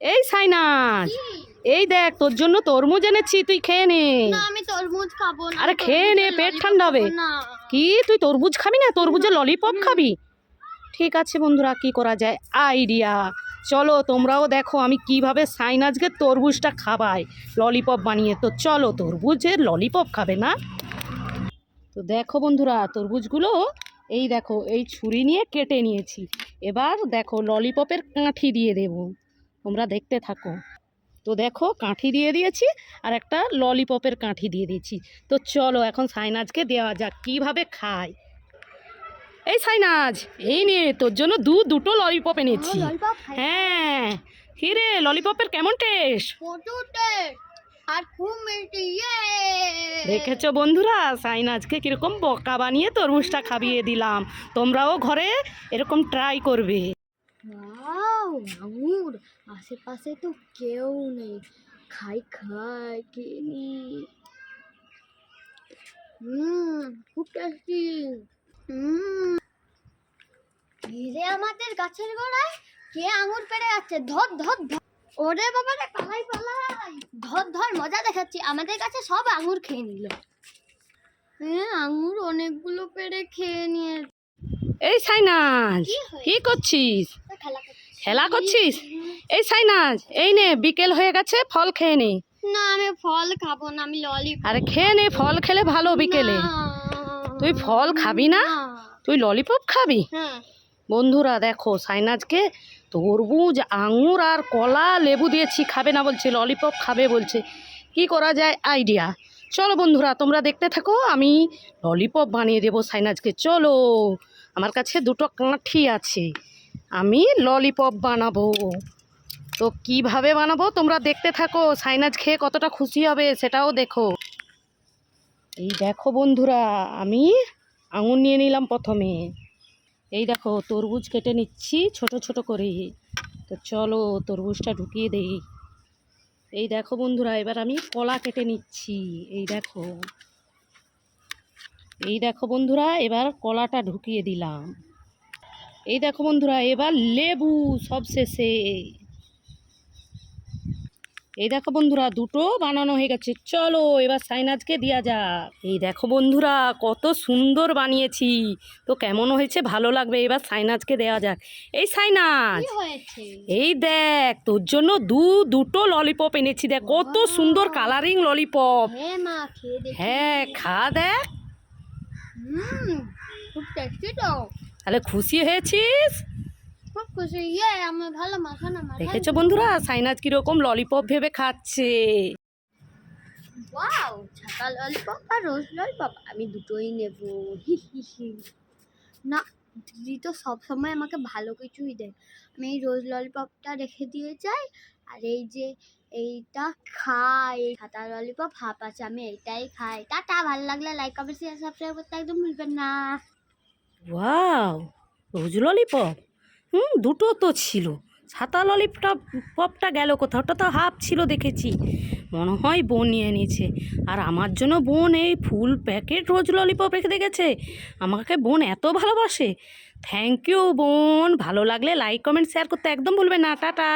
এই সাইনাজ এই দেখ তোর জন্য তরমুজ এনেছি তুই খেয়ে নে। আমি তরমুজ খাব না আরে খেয়ে নে, পেট ঠান্ডা হবে। কি তুই তরমুজ খাবি না? তরমুজের ললিপপ খাবি? ঠিক আছে বন্ধুরা কি করা যায়? আইডিয়া। চলো তোমরাও দেখো আমি কীভাবে সাইনাজকে তরমুজটা খাবাই ললিপপ বানিয়ে। তো চলো তরমুজের ললিপপ খাবে না? তো দেখো বন্ধুরা তরমুজগুলো এই দেখো এই ছুরি নিয়ে কেটে নিয়েছি। এবার দেখো ললিপপের কাঠি দিয়ে দেব। তোমরা দেখতে থাকো। তো দেখো কাঠি দিয়ে দিয়েছি আর একটা ললিপপের কাঠি দিয়ে দিয়েছি। তো চলো এখন সাইনাজকে দেওয়া যাক কীভাবে খায়। এই সাইনাজ এই নে তোর জন্য দু দুটো ললিপপ এনেছি। হ্যাঁ কি রে ললিপপের কেমন টেস্ট? আর খুব মিষ্টি ইয়ে। দেখেছ বন্ধুরা সাইনাজকে কীরকম বকা বানিয়ে তরমুজটা খাবিয়ে দিলাম। তোমরাও ঘরে এরকম ট্রাই করবে। আঙুর আশেপাশে তো কেউ নেই খাই খাই খেয়ে নি হুম খুব টেস্টি হুম ঘিরে আমাদের গাছের গোড়ায় কে আঙুর পেড়ে যাচ্ছে ধর ধর ধর ওরে বাবা রে পালাই পালাই ধর ধর মজা দেখাচ্ছি আমাদের কাছে সব আঙুর খেয়ে নিল হ্যাঁ আঙুর অনেকগুলো পেড়ে খেয়ে নিয়ে এই সাইনাজ কি হয়েছে? কি করছিস খেলা করছি। করছিস? এই সাইনাজ এই নে বিকেল হয়ে গেছে ফল খেয়ে নে। না আমি ফল খাব না আমি ললিপপ আরে খেয়ে নে ফল খেলে ভালো বিকেলে। তুই ফল খাবি না? তুই ললিপপ খাবি? হ্যাঁ। বন্ধুরা দেখো সাইনাজকে তরমুজ আঙুর আর কলা লেবু দিয়েছি খাবে না বলছে ললিপপ খাবে বলছে। কি করা যায়? আইডিয়া চলো বন্ধুরা তোমরা দেখতে থাকো আমি ললিপপ বানিয়ে দেবো সাইনাজকে। চলো আমার কাছে দুটো কাঠি আছে। আমি ললিপপ বানাবো। তো কীভাবে বানাবো? তোমরা দেখতে থাকো, সাইনাজ খেয়ে কতটা খুশি হবে সেটাও দেখো। এই দেখো বন্ধুরা, আমি আঙুর নিয়ে নিলাম প্রথমে। এই দেখো, তরমুজ কেটে নিচ্ছি ছোট ছোট করে। তো চলো তরমুজটা ঢুকিয়ে দেই। এই দেখো বন্ধুরা, এবার আমি কলা কেটে নিচ্ছি। এই দেখো। এই দেখো বন্ধুরা, এবার কলাটা ঢুকিয়ে দিলাম। এই দেখো বন্ধুরা এবার লেবু সব শেষে এই দেখো বন্ধুরা দুটো বানানো হয়ে গেছে। চলো এবার সাইনাজকে দেওয়া যাক। এই দেখো বন্ধুরা কত সুন্দর বানিয়েছি। তো কেমন হয়েছে? ভালো লাগবে। এবার সাইনাজকে দেওয়া যাক। এই সাইনাজ এই দেখ তোর জন্য দু দুটো ললিপপ এনেছি দেখ। কত সুন্দর কালারিং ললিপপ হ্যাঁ দেখি। হ্যাঁ খা দেখ। হুম খুব টেস্টি তো। তাহলে খুশি হয়েছিস? ইয়ে দেখেছ বন্ধুরা সাইনাজ কীরকম ললিপপ ভেবে খাচ্ছে। ওয়াও ছাতা ললিপপ আর রোজ ললিপপ আমি দুটোই নেব। না দিদি তো সব সময় আমাকে ভালো কিছুই দেয়। আমি এই রোজ ললিপপটা রেখে দিয়ে যাই আর এই যে এইটা খাই। ছাতা ললিপপ হাফ আছে আমি এইটাই খাই। টাটা ভালো লাগলে লাইক কমেন্ট শেয়ার সাবস্ক্রাইব করতে একদম ভুলবেন না। ওয়াও, রোজ ললিপপ হুম, দুটো তো ছিল। ছাতা ললিপটা পপটা গেল কোথাও ওটা তো হাফ ছিল, দেখেছি। মনে হয় বোন নিয়ে নিয়েছে আর আমার জন্য বোন এই ফুল প্যাকেট রোজ ললিপপ রেখে দেখেছে। আমাকে বোন এত ভালোবাসে। থ্যাংক ইউ বোন। ভালো লাগলে লাইক কমেন্ট শেয়ার করতে একদম ভুলবে না। টাটা।